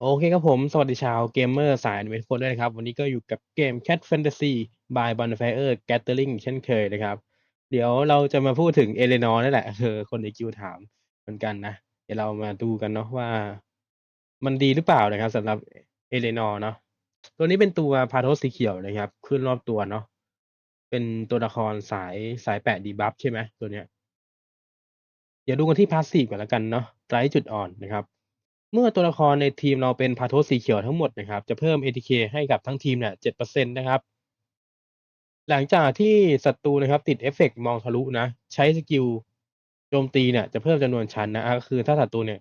โอเคครับผม สวัสดีชาวเกมเมอร์สายเมะทุกคนด้วยนะครับ วันนี้ก็อยู่กับเกม Cat Fantasy by Bonfire Gathering เช่นเคยนะครับ เดี๋ยวเราจะมาพูดถึงเอเลนอร์นั่นแหละเออคนในคิวถามเหมือนกันนะ เดี๋ยวเรามาดูกันเนาะว่า มันดีหรือเปล่านะครับสำหรับเอเลนอร์เนาะตัวนี้เป็นตัวพาโทสสีเขียวนะครับ ขึ้นรอบตัวเนาะเป็นตัวละครสายสายแปะดีบัฟใช่ไหมตัวเนี้ย เดี๋ยวดูกันที่พาสซีฟก่อนแล้วกันเนาะไร้จุดอ่อนนะครับ เมื่อตัวละครในทีมเราเป็นพาโทสสีเขียวทั้งหมดนะครับ จะเพิ่ม ATK ให้กับทั้งทีมเนี่ย7%นะครับ หลังจากที่ศัตรูนะครับ ติดเอฟเฟกต์มองทะลุนะ ใช้สกิลโจมตีเนี่ยจะเพิ่มจำนวนชั้นนะก็คือถ้าศัตรูเนี่ย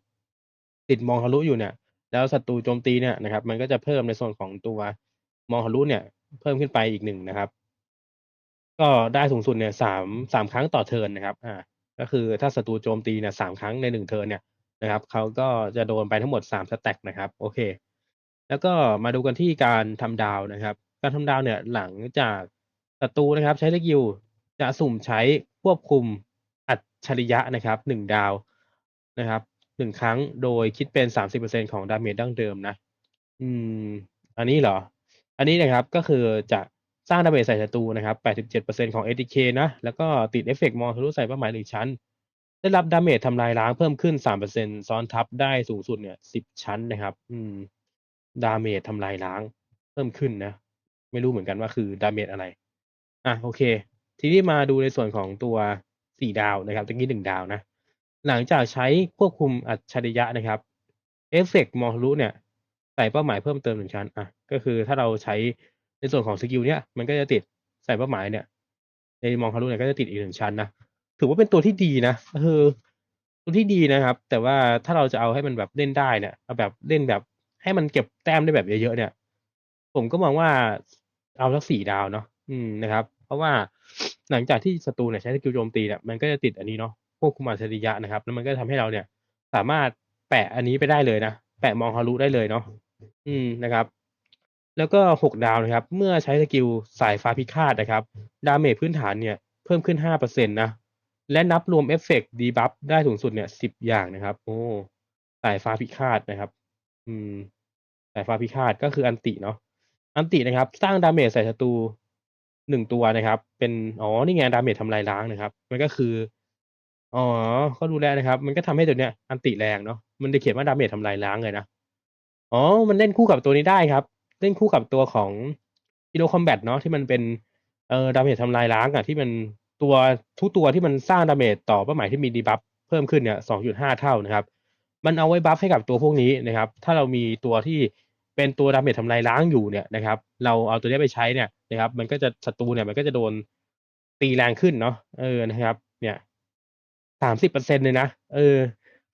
ติดมองทะลุอยู่เนี่ย แล้วศัตรูโจมตีเนี่ยนะครับ มันก็จะเพิ่มในส่วนของตัวมองทะลุเนี่ย เพิ่มขึ้นไปอีกหนึ่งนะครับ ก็ได้สูงสุดเนี่ยสามสามครั้งต่อเทิร์นนะครับ อ่า ก็คือถ้าศัตรูโจมตีเนี่ยสามครั้งในหนึ่งเทิร์นเนี่ย นะครับเขาก็จะโดนไปทั้งหมดสามสแต็กนะครับโอเค แล้วก็มาดูกันที่การทำดาวนะครับ การทำดาวเนี่ยหลังจากศัตรูนะครับใช้สกิลจะสุ่มใช้ควบคุมอัจฉริยะนะครับหนึ่งดาวนะครับหนึ่งครั้งโดยคิดเป็นสามสิบเปอร์เซ็นของดาเมจดั้งเดิมนะ อืม อันนี้เหรอ อันนี้นะครับก็คือจะสร้างดาเมจใส่ศัตรูนะครับ87%ของ ATK นะ แล้วก็ติดเอฟเฟกต์มองทะลุใส่เป้าหมายหนึ่งชั้น ได้รับดาเมจทำลายล้างเพิ่มขึ้น3%ซ้อนทับได้สูงสุดเนี่ย10ชั้นนะครับ อืม ดาเมจทำลายล้าง เพิ่มขึ้นนะ ไม่รู้เหมือนกันว่าคือดาเมจอะไร อะโอเค ทีนี้มาดูในส่วนของตัวสี่ดาวนะครับตะกี้หนึ่งดาวนะ หลังจากใช้ควบคุมอัจฉริยะนะครับ เอฟเฟกต์มองทะลุเนี่ย ใส่เป้าหมายเพิ่มเติมหนึ่งชั้น อะ ก็คือถ้าเราใช้ในส่วนของสกิลเนี้ยมันก็จะติดใส่เป้าหมายเนี่ย ในมองทะลุเนี่ยก็จะติดอีกหนึ่งชั้นนะ ถือว่าเป็นตัวที่ดีนะเออตัวที่ดีนะครับ แต่ว่าถ้าเราจะเอาให้มันแบบเล่นได้เนี่ยเอาแบบเล่นแบบ ให้มันเก็บแต้มได้แบบเยอะๆเนี่ย ผมก็มองว่าเอาสักสี่ดาวเนาะอืมนะครับ เพราะว่าหลังจากที่ศัตรูเนี่ยใช้สกิลโจมตีเนี่ยมันก็จะติดอันนี้เนาะควบคุมอัจฉริยะนะครับ แล้วมันก็ทำให้เราเนี่ย สามารถแปะอันนี้ไปได้เลยนะแปะมองทะลุได้เลยเนาะอืมนะครับ แล้วก็หกดาวนะครับ เมื่อใช้สกิลสายฟ้าพิฆาตนะครับ ดาเมจพื้นฐานเนี่ย เพิ่มขึ้นห้าเปอร์เซ็นต์นะ และนับรวมเอฟเฟกต์ดีบัฟได้สูงสุดเนี่ยสิบอย่างนะครับ โอ้สายฟ้าพิฆาตนะครับ อืมสายฟ้าพิฆาตก็คืออันติเนาะอันตินะครับ สร้างดาเมจใส่ศัตรูหนึ่งตัวนะครับ เป็นอ๋อนี่ไงดาเมจทำลายล้างนะครับ มันก็คืออ๋อเขาดูแลนะครับ มันก็ทำให้ตัวเนี้ยอันติแรงเนาะมันจะเขียนว่าดาเมจทำลายล้างเลยนะอ๋อ มันเล่นคู่กับตัวนี้ได้ครับ เล่นคู่กับตัวของ Hero Combat เนาะที่มันเป็นเอ่อดาเมจทำลายล้างอะที่มัน ตัวทุกตัวที่มันสร้างดาเมจต่อเป้าหมายที่มีดีบัฟเพิ่มขึ้นเนี่ย2.5เท่านะครับ มันเอาไว้บัฟให้กับตัวพวกนี้นะครับ ถ้าเรามีตัวที่เป็นตัวดาเมจทำลายล้างอยู่เนี่ยนะครับ เราเอาตัวนี้ไปใช้เนี่ยนะครับ มันก็จะศัตรูเนี่ยมันก็จะโดนตีแรงขึ้นเนาะเออนะครับ เนี่ยสามสิบเปอร์เซ็นเลยนะเออ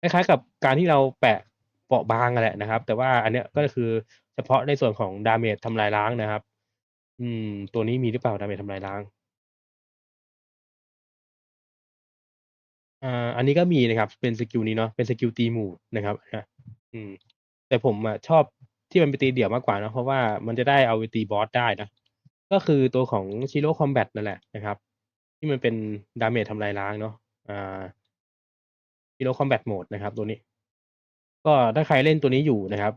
คล้ายๆกับการที่เราแปะเปราะบางอะแหละนะครับ แต่ว่าอันเนี้ยก็คือเฉพาะในส่วนของดาเมจทำลายล้างนะครับ อืม ตัวนี้มีหรือเปล่าดาเมจทำลายล้าง อ่า อันนี้ก็มีนะครับ เป็นสกิลนี้เนาะ เป็นสกิลตีหมู่นะครับนะอืม แต่ผมอะชอบที่มันเป็นตีเดี่ยวมากกว่าเนะเพราะว่ามันจะได้เอาไปตีบอสได้นะ ก็คือตัวของ Shiro Combat นั่นแหละนะครับ ที่มันเป็นดาเมจทำลายล้างเนาะ อ่า Shiro Combat Mode นะครับตัวนี้ ก็ถ้าใครเล่นตัวนี้อยู่นะครับ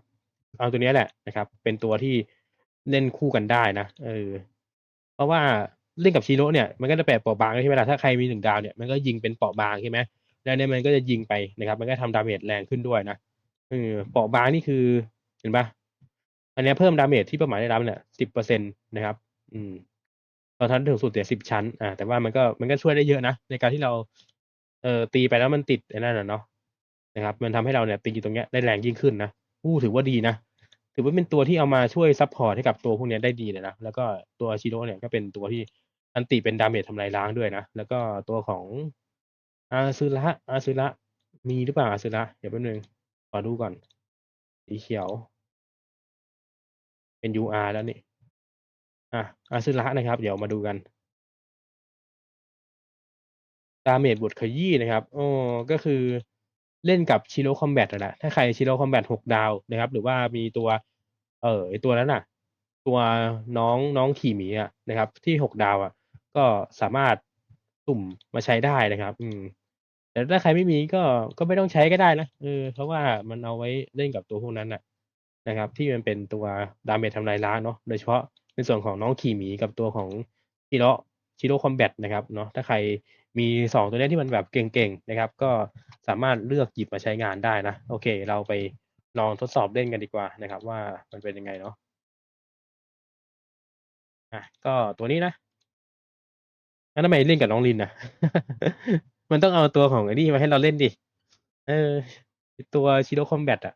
เอาตัวเนี้ยแหละนะครับ เป็นตัวที่เล่นคู่กันได้นะ เออ เพราะว่า เล่นกับ Shiro เนี่ยมันก็จะแปะเปราะบางใช่ไหมล่ะถ้าใครมี1ดาวเนี่ยมันก็ยิงเป็นเปราะบางใช่ไหมแล้วเนี่ยมันก็จะยิงไปนะครับ มันก็ทำดาเมจแรงขึ้นด้วยนะเออเปราะบางนี่คือเห็นปล่าอันนี้เพิ่มดาเมจที่เป้าหมายได้รับเนี่ย10%นต์นะครับ อืมตอนทันถึงสุดเนี่ย10ชั้น อ่า แต่ว่ามันก็มันก็ช่วยได้เยอะนะในการที่เราเอ่อตีไปแล้วมันติดไอ้นั่นอะเนาะนะครับ มันทำให้เราเนี่ยตีตรงเนี้ยได้แรงยิ่งขึ้นนะโอ้ถือว่าดีนะถือว่าเป็นตัวที่เอามาช่วยซัปพอร์ตให้กับตัวพวกนี้ได้ดีเลยนะแล้วก็ตัว Shiro เนี่ยก็เป็นตัวที่ อันติเป็นดาเมจทำลายล้างด้วยนะ แล้วก็ตัวของ Asura Asura มีหรือเปล่า Asura เดี๋ยวแป๊บนึงขอดูก่อน สีเขียว เป็น UR แล้วนี่อ่า Asura นะครับ เดี๋ยวมาดูกันดาเมจบทขยี้นะครับเออก็คือเล่นกับ Shiro Combat นั่นแหละ ถ้าใคร Shiro Combat 6ดาวนะครับ หรือว่ามีตัว เออตัวนั้นน่ะ ตัวน้องน้องขี่หมีอะนะครับ ที่6ดาวอะ ก็สามารถสุ่มมาใช้ได้นะครับ อืม แต่ถ้าใครไม่มีก็ก็ไม่ต้องใช้ก็ได้นะเออเพราะว่ามันเอาไว้เล่นกับตัวพวกนั้นน่ะ นะครับ ที่มันเป็นตัวดาเมจทำลายล้างเนาะโดยเฉพาะในส่วนของน้องขี่หมีกับตัวของชิโร่ชิโร่คอมแบทนะครับเนาะถ้าใครมีสองตัวนี้ที่มันแบบเก่งๆนะครับ ก็สามารถเลือกหยิบมาใช้งานได้นะโอเค เราไปลองทดสอบเล่นกันดีกว่านะครับ ว่ามันเป็นยังไงเนาะอะก็ตัวนี้นะ แล้วทำไมเล่นกับน้องลินนะ มันต้องเอาตัวของไอ้นี่มาให้เราเล่นดิ เออ ตัวชิโร่คอมแบทอะ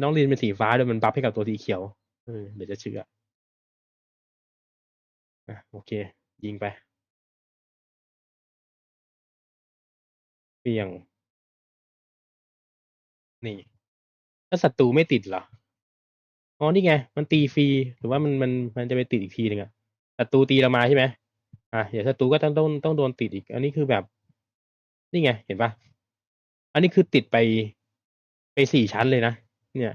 น้องลินเป็นสีฟ้าด้วยมันบัฟให้กับตัวสีเขียว เออเดี๋ยวจะเชื่ออะโอเค ยิงไป เปรียง นี่ถ้าศัตรูไม่ติดเหรอ อ๋อ นี่ไง มันตีฟรี หรือว่ามันมันมันจะไปติดอีกทีหนึ่งอะศัตรูตีเรามาใช่ไหม อะเดี๋ยวศัตรูก็ต้องต้องต้องโดนติดอีก อันนี้คือแบบ นี่ไง เห็นปะอันนี้คือติดไปไปสี่ชั้นเลยนะ เนี่ย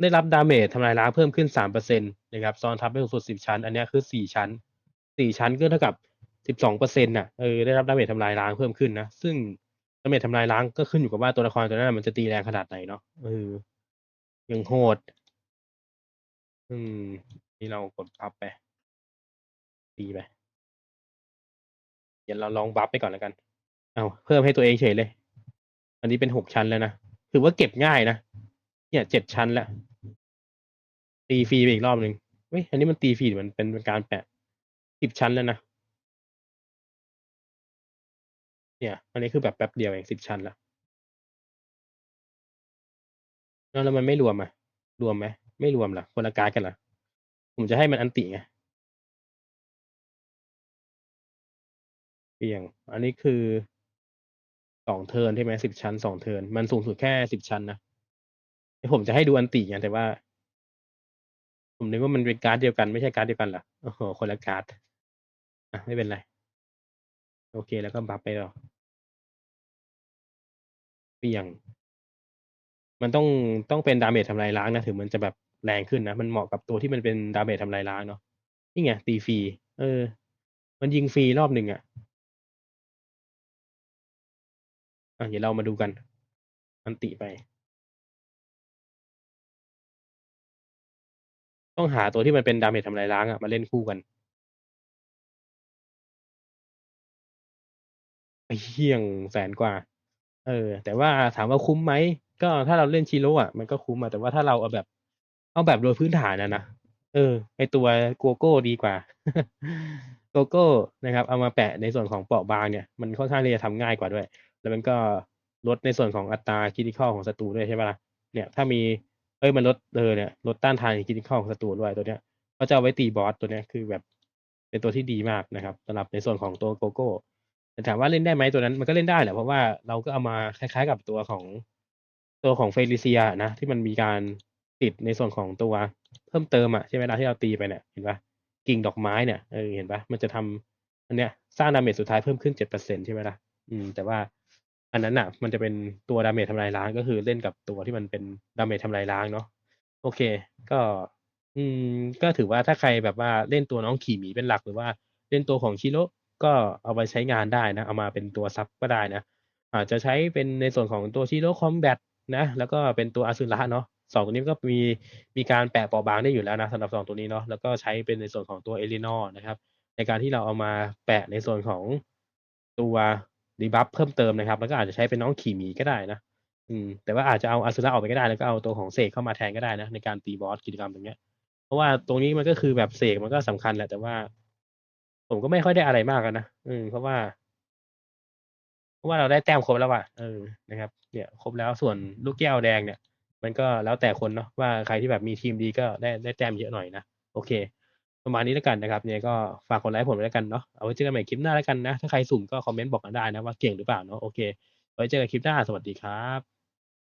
ได้รับดาเมจทำลายล้างเพิ่มขึ้นสามเปอร์เซ็นตนะครับซ้อนทับไปสูงสุดสิบชั้น อันนี้คือสี่ชั้นสี่ชั้นก็เท่ากับสิบสองเปอร์เซ็นต์น่ะเออได้รับดาเมจทำลายล้างเพิ่มขึ้นนะ ซึ่งดาเมจทำลายล้างก็ขึ้นอยู่กับว่าตัวละครตัวนั้นมันจะตีแรงขนาดไหนเนาะเออยังโหด อืม นี่เรากดบัฟไปตีไป เดี๋ยวเราลองบัฟไปก่อนแล้วกัน เอาเพิ่มให้ตัวเองเฉยเลย อันนี้เป็นหกชั้นแล้วนะ ถือว่าเก็บง่ายนะ เนี่ยเจ็ดชั้นแล้ว ตีฟรีไปอีกรอบหนึ่งเฮ้ย อันนี้มันตีฟรีมันเป็นการแปะสิบชั้นแล้วนะ เนี่ย อันนี้คือแบบแป๊บเดียวเองสิบชั้นแล้วแล้วมันไม่รวมอะ รวมไหม ไม่รวมหรอคนละการกันหรอผมจะให้มันอันติไง เปียง อันนี้คือสองเทิร์นใช่ไหมสิบชั้นสองเทิร์นมันสูงสุดแค่สิบชั้นนะผมจะให้ดูอันติไงแต่ว่า ผมนึกว่ามันเป็นการ์ดเดียวกันไม่ใช่การ์ดเดียวกันเหรอโอ้โหคนละการ์ดอะไม่เป็นไร โอเคแล้วก็บัฟไปต่อเปียง มันต้องต้องเป็นดาเมจทำลายล้างนะถึงมันจะแบบแรงขึ้นนะมันเหมาะกับตัวที่มันเป็นดาเมจทำลายล้างเนาะนี่ไงตีฟรีเออ มันยิงฟรีรอบหนึ่งอะ อะเดี๋ยวเรามาดูกัน อันติไป ต้องหาตัวที่มันเป็นดาเมจทำลายล้างอะมาเล่นคู่กันไอเฮี้ยงแสนกว่า เออ แต่ว่าถามว่าคุ้มไหม ก็ถ้าเราเล่นชิโร่อะมันก็คุ้มอะแต่ว่าถ้าเราเอาแบบ เอาแบบโดยพื้นฐานนะนะ เออ ไอตัวโกโก้ดีกว่า โกโก้นะครับ เอามาแปะในส่วนของเปราะบางเนี่ย มันค่อนข้างที่จะทำง่ายกว่าด้วย แล้วมันก็ลดในส่วนของอัตราคิดิคอลของศัตรูด้วยใช่ไหมล่ะเนี่ยถ้ามีเอ้ยมันลดเออเนี่ยลดต้านทานคิดิคอลของศัตรูด้วยตัวเนี้ยก็จะเอาไว้ตีบอสตัวเนี้ยคือแบบเป็นตัวที่ดีมากนะครับสำหรับในส่วนของตัวโกโก้แต่ถามว่าเล่นได้ไหมตัวนั้นมันก็เล่นได้แหละเพราะว่าเราก็เอามาคล้ายๆกับตัวของตัวของเฟลิเซียนะ ที่มันมีการติดในส่วนของตัวเพิ่มเติมอะใช่ไหมล่ะที่เราตีไปเนี่ยเห็นปะกิ่งดอกไม้เนี่ยเออเห็นปะมันจะทำอันเนี้ยสร้างดาเมจสุดท้ายเพิ่มขึ้นเจ็ดเปอร์เซ็นใช่ไหมล่ะอืมแต่ว่า อันนั้นอะ มันจะเป็นตัวดาเมจทำลายล้างก็คือเล่นกับตัวที่มันเป็นดาเมจทำลายล้างเนาะโอเค ก็ อืม ก็ถือว่าถ้าใครแบบว่าเล่นตัวน้องขี่หมีเป็นหลักหรือว่าเล่นตัวของชิโร่ก็เอาไปใช้งานได้นะ เอามาเป็นตัวซับก็ได้นะอาจจะใช้เป็นในส่วนของตัวชิโร่คอมแบทนะแล้วก็เป็นตัวอาซุระเนาะสองตัวนี้ก็มีมีการแปะปราะบางได้อยู่แล้วนะสำหรับสองตัวนี้เนาะแล้วก็ใช้เป็นในส่วนของตัวเอลินอนะครับ ในการที่เราเอามาแปะในส่วนของตัว ดีบัฟเพิ่มเติมนะครับ แล้วก็อาจจะใช้เป็นน้องขี่หมีก็ได้นะ อืม แต่ว่าอาจจะเอาอาซุระออกไปก็ได้แล้วก็เอาตัวของเสกเข้ามาแทนก็ได้นะในการตีบอสกิจกรรมตรงเนี้ย เพราะว่าตรงนี้มันก็คือแบบเสกมันก็สำคัญแหละแต่ว่า ผมก็ไม่ค่อยได้อะไรมากนะอืมเพราะว่า เพราะว่าเราได้แต้มครบแล้วอะเออนะครับ เนี่ยครบแล้วส่วนลูกแก้วแดงเนี่ย มันก็แล้วแต่คนเนาะว่าใครที่แบบมีทีมดีก็ได้ได้แต้มเยอะหน่อยนะโอเค ประมาณนี้แล้วกันนะครับเนี่ยก็ฝากกดไลค์ผมแล้วกันเนาะเอาไว้เจอกันใหม่คลิปหน้าแล้วกันนะ ถ้าใครสุ่มก็คอมเมนต์บอกกันได้นะว่าเก่งหรือเปล่าเนาะโอเคไว้เจอกันคลิปหน้าสวัสดีครับ